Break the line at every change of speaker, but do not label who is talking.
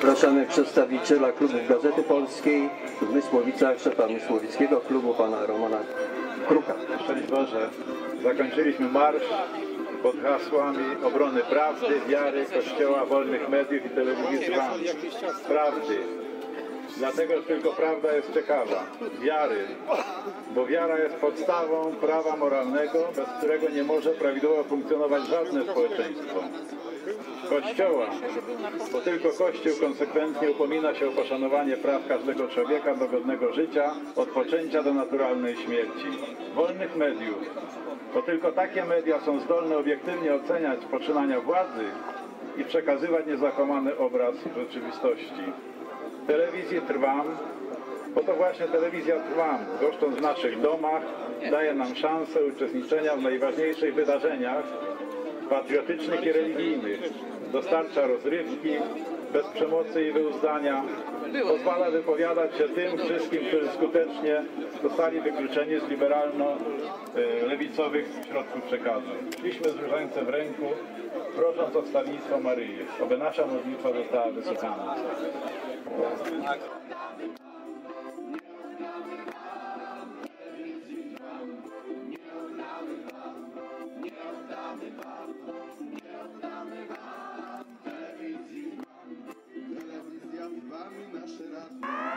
Proszamy przedstawiciela klubów Gazety Polskiej w Mysłowicach, szefa Mysłowickiego klubu, pana Romana Kruka.
Szczęść Boże, zakończyliśmy marsz pod hasłami obrony prawdy, wiary, kościoła, wolnych mediów i telewizji z wami. Prawdy, Dlatego, tylko prawda jest ciekawa. Wiary. Bo wiara jest podstawą prawa moralnego, bez którego nie może prawidłowo funkcjonować żadne społeczeństwo. Kościoła, bo tylko Kościół konsekwentnie upomina się o poszanowanie praw każdego człowieka do godnego życia, od poczęcia do naturalnej śmierci. Wolnych mediów, bo tylko takie media są zdolne obiektywnie oceniać poczynania władzy i przekazywać niezakłamany obraz rzeczywistości. Telewizji Trwam, bo to właśnie telewizja Trwam, goszcząc w naszych domach, daje nam szansę uczestniczenia w najważniejszych wydarzeniach patriotycznych i religijnych, dostarcza rozrywki, bez przemocy i wyuzdania, pozwala wypowiadać się tym wszystkim, którzy skutecznie zostali wykluczeni z liberalno-lewicowych środków przekazu. Szliśmy z różańcem w ręku, prosząc o wstawiennictwo Maryi, aby nasza modlitwa została wysłuchana. Jeszcze raz.